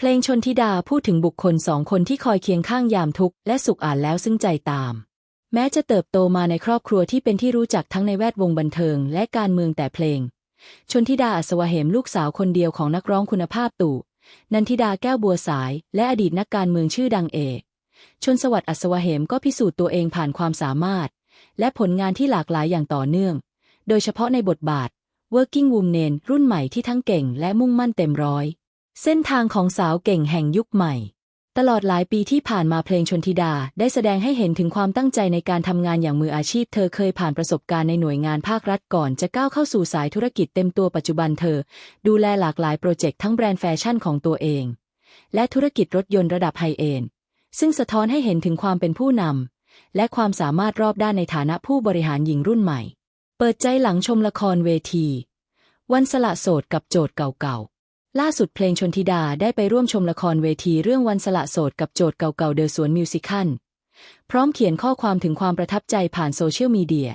เพลงชนทิดาพูดถึงบุคคลสองคนที่คอยเคียงข้างยามทุกข์และสุขอ่านแล้วซึ่งใจตาม แม้จะเติบโตมาในครอบครัวที่เป็นที่รู้จักทั้งในแวดวงบันเทิงและการเมืองแต่เพลง ชนทิดาอัศวเหมลูกสาวคนเดียวของนักร้องคุณภาพตู่นันทิดาแก้วบัวสาย และอดีตนักการเมืองชื่อดังเอกชนสวัสดิ์อัศวเหมก็พิสูจน์ตัวเองผ่านความสามารถ และผลงานที่หลากหลายอย่างต่อเนื่อง โดยเฉพาะในบทบาท Working Woman รุ่นใหม่ที่ทั้งเก่งและมุ่งมั่นเต็มร้อย เส้นทางของสาวเก่งแห่งยุคใหม่ ตลอดหลายปีที่ผ่านมาเพลงชนทิดา ได้แสดงให้เห็นถึงความตั้งใจในการทำงานอย่างมืออาชีพ เธอเคยผ่านประสบการณ์ในหน่วยงานภาครัฐก่อนจะก้าวเข้าสู่สายธุรกิจเต็มตัวปัจจุบันเธอ ดูแลหลากหลายโปรเจกต์ทั้งแบรนด์แฟชั่นของตัวเอง และธุรกิจรถยนต์ระดับไฮเอนด์ซึ่งสะท้อนให้เห็นถึงความเป็นผู้นำและความสามารถรอบด้านในฐานะผู้บริหารหญิงรุ่นใหม่ เปิดใจหลังชมละครเวที วันสละโสดกับโจทย์เก่าๆ ล่าสุดเพลงชนธิดาได้ไปร่วมชมละครเวทีเรื่องวันสละโสดกับโจทย์เก่าๆเดอสวนมิวสิคัลพร้อมเขียนข้อความถึงความประทับใจผ่านโซเชียลมีเดีย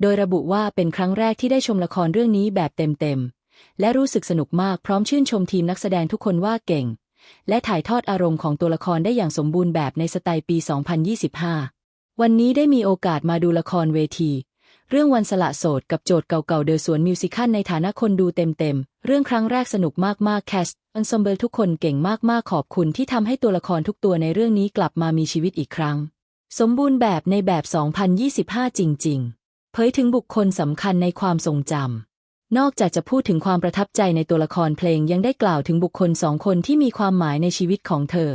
โดยระบุว่าเป็นครั้งแรกที่ได้ชมละครเรื่องนี้แบบเต็มๆ และรู้สึกสนุกมากพร้อมชื่นชมทีมนักแสดงทุกคนว่าเก่ง และถ่ายทอดอารมณ์ของตัวละครได้อย่างสมบูรณ์แบบในสไตล์ปี 2025 วันนี้ได้มีโอกาสมาดูละครเวที เรื่องวันสละโสดกับโจทย์เก่าๆ เดอสวนมิวสิคัลในฐานะคนดูเต็มๆ เรื่องครั้งแรกสนุกมากๆ แคสต์อันซอมเบิลทุกคนเก่งมากๆ ขอบคุณที่ทำให้ตัวละครทุกตัวในเรื่องนี้กลับมามีชีวิตอีกครั้ง สมบูรณ์แบบในแบบ 2025 จริงๆ เผยถึงบุคคลสำคัญในความทรงจำ นอกจากจะพูดถึงความประทับใจในตัวละครเพลงยังได้กล่าวถึงบุคคลสองคนที่มีความหมายในชีวิตของเธอ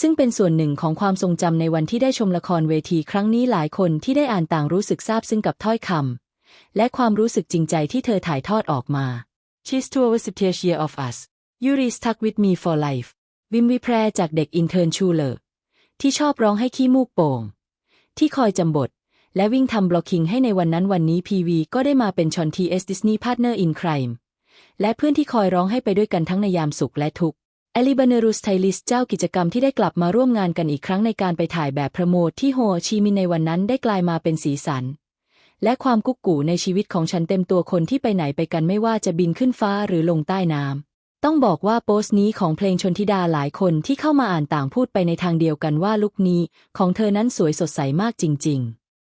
ซึ่งเป็นส่วนหนึ่งของความทรงจำในวันที่ได้ชมละครเวทีครั้งนี้หลายคนที่ได้อ่านต่างรู้สึกซาบซึ้งกับถ้อยคำและความรู้สึกจริงใจที่เธอถ่ายทอดออกมา She's to our year of us Yuri stuck with me for life วิมวิแพรจากเด็กอินเทอร์นชูเลอร์ที่ชอบร้องให้ขี้มูกโป่ง ที่คอยจำบทและวิ่งทำบล็อกกิ้งให้ในวันนั้นวันนี้พีวีก็ได้มาเป็นชอนทีเอสดิสนีย์พาร์ทเนอร์อินครมและเพื่อนที่คอยร้องให้ไปด้วยกันทั้งในยามสุขและทุกข์ อลิบาเนรุสไทลิสเจ้ากิจกรรมที่ได้กลับมาร่วมงานกันอีกครั้งในการไปถ่ายแบบโปรโมทที่โฮชีมินในวันนั้นได้กลายมาเป็นสีสัน และความกุ๊กกูในชีวิตของฉันเต็มตัวคนที่ไปไหนไปกันไม่ว่าจะบินขึ้นฟ้าหรือลงใต้น้ำต้องบอกว่าโพสต์นี้ของเพลงชนทิดาหลายคนที่เข้ามาอ่านต่างพูดไปในทางเดียวกันว่าลุคนี้ของเธอนั้นสวยสดใสมากจริง ๆ